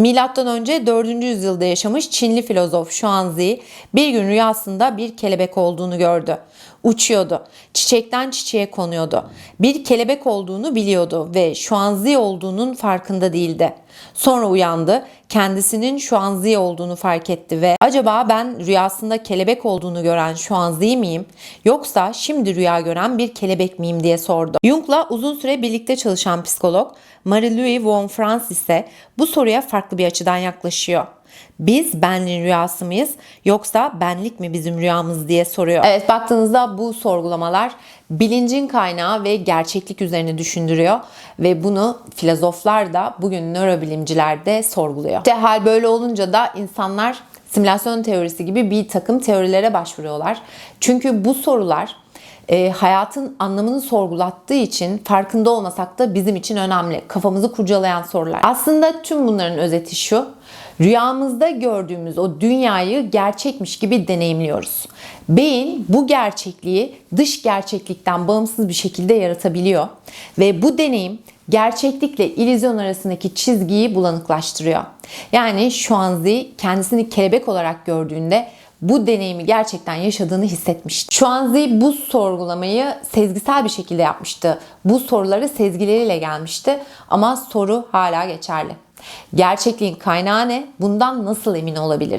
Milattan önce 4. yüzyılda yaşamış Çinli filozof Xuanzi bir gün rüyasında bir kelebek olduğunu gördü. Uçuyordu. Çiçekten çiçeğe konuyordu. Bir kelebek olduğunu biliyordu ve Xuanzi olduğunun farkında değildi. Sonra uyandı. Kendisinin Xuanzi olduğunu fark etti ve acaba ben rüyasında kelebek olduğunu gören Xuanzi miyim yoksa şimdi rüya gören bir kelebek miyim diye sordu. Jung'la uzun süre birlikte çalışan psikolog Marie-Louise von Franz ise bu soruya farklı bir açıdan yaklaşıyor. Biz benliğin rüyası mıyız yoksa benlik mi bizim rüyamız diye soruyor. Evet baktığınızda bu sorgulamalar bilincin kaynağı ve gerçeklik üzerine düşündürüyor ve bunu filozoflar da bugün nörobilimciler de sorguluyor. İşte hal böyle olunca da insanlar simülasyon teorisi gibi bir takım teorilere başvuruyorlar. Çünkü bu sorular e, hayatın anlamını sorgulattığı için farkında olmasak da bizim için önemli. Kafamızı kurcalayan sorular. Aslında tüm bunların özeti şu. Rüyamızda gördüğümüz o dünyayı gerçekmiş gibi deneyimliyoruz. Beyin bu gerçekliği dış gerçeklikten bağımsız bir şekilde yaratabiliyor ve bu deneyim gerçeklikle illüzyon arasındaki çizgiyi bulanıklaştırıyor. Yani Xuanzi kendisini kelebek olarak gördüğünde bu deneyimi gerçekten yaşadığını hissetmişti. Xuanzi bu sorgulamayı sezgisel bir şekilde yapmıştı. Bu soruları sezgileriyle gelmişti ama soru hala geçerli. Gerçekliğin kaynağı ne? Bundan nasıl emin olabiliriz?